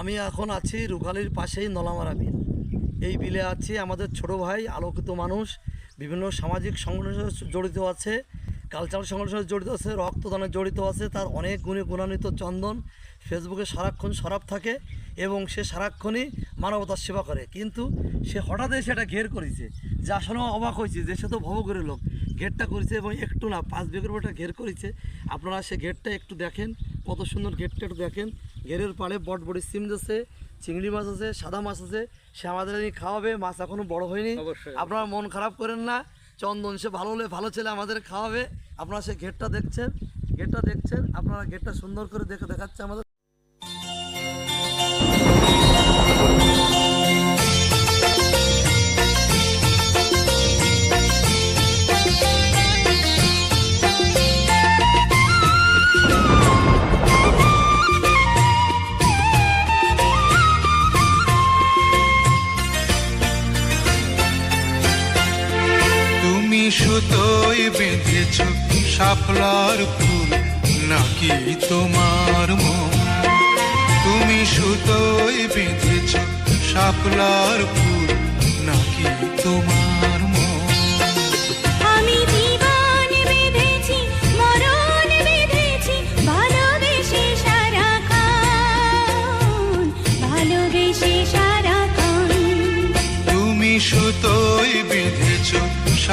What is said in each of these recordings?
আমি এখন আছি রুখালির পাশেই নলামারা বিল। এই বিলে আছি আমাদের ছোট ভাই, আলোকিত মানুষ, বিভিন্ন সামাজিক সংগঠনের জড়িত আছে কালচারাল সংগঠনের জড়িত আছে রক্তদানে জড়িত আছে, তার অনেক গুণে গুণান্বিত চন্দন ফেসবুকে সারাক্ষণ সরাব থাকে এবং সে সারাক্ষণই মানবতার সেবা করে। কিন্তু সে হঠাৎই এসে এটা ঘের করেছে, যে আসলে অবাক হয়েছে যে সে তো ভবঘুরের লোক। ঘেরটা করেছে এবং একটু না, পাঁচ বিঘের একটা ঘের করেছে। আপনারা সে ঘেরটা একটু দেখেন, কত সুন্দর ঘেরটা একটু দেখেন। ঘেরের পাড়ে বটবড়ি সিম আছে চিংড়ি মাছ আছে সাদা মাছ আছে সে আমাদের খাওয়াবে মাছ এখনও বড় হয়নি। আপনারা মন খারাপ করেন না চন্দন সে ভালো হলে ভালো ছেলে আমাদের খাওয়াবে। আপনারা সে গেটটা দেখছেন গেটটা দেখছেন আপনারা গেটটা সুন্দর করে দেখে দেখাচ্ছে আমাদের। সুতোয় বেঁধেছ শাপলার ফুল নাকি তোমার মন? তুমি সুতোয় বেঁধেছ শাপলার ফুল নাকি তোমার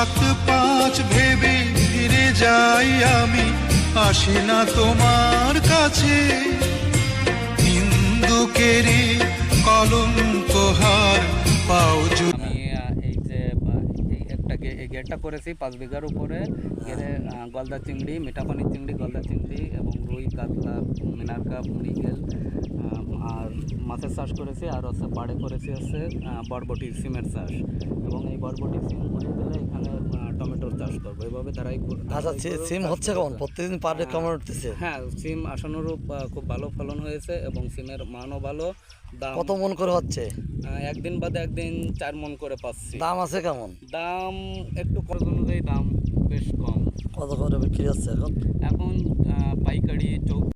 সাত পাঁচ ভেবে ফিরে যাই আমি, আসি না তোমার কাছে। হিন্দুকেরই কলঙ্ক হার পাও গেটটা করেছি পাঁচ বিঘার উপরে। গেলে গলদা চিংড়ি, মিঠাপানির চিংড়ি, গলদা চিংড়ি এবং রুই, কাতলা মিনার কাপ মৃগেল আর মাছের চাষ করেছি আর হচ্ছে পাড়ে করেছি হচ্ছে বরবটি সিমের চাষ। এবং এই বরবটি সিম করে গেলে এখানে টমেটোর চাষ করব। এইভাবে তারাই কর- আচ্ছা সিম হচ্ছে কেমন? প্রত্যেকদিন পাড়ে কেমন উঠতেছে? হ্যাঁ সিম আশানুরূপ খুব ভালো ফলন হয়েছে এবং সিমের মানও ভালো দাম কত মন করে হচ্ছে? একদিন বাদে একদিন চার মন করে পাচ্ছি। দাম আছে কেমন? দাম একটু খরচ অনুযায়ী দাম বেশ কম। কত করে বিক্রি হচ্ছে এখন? এখন পাইকারি চৌ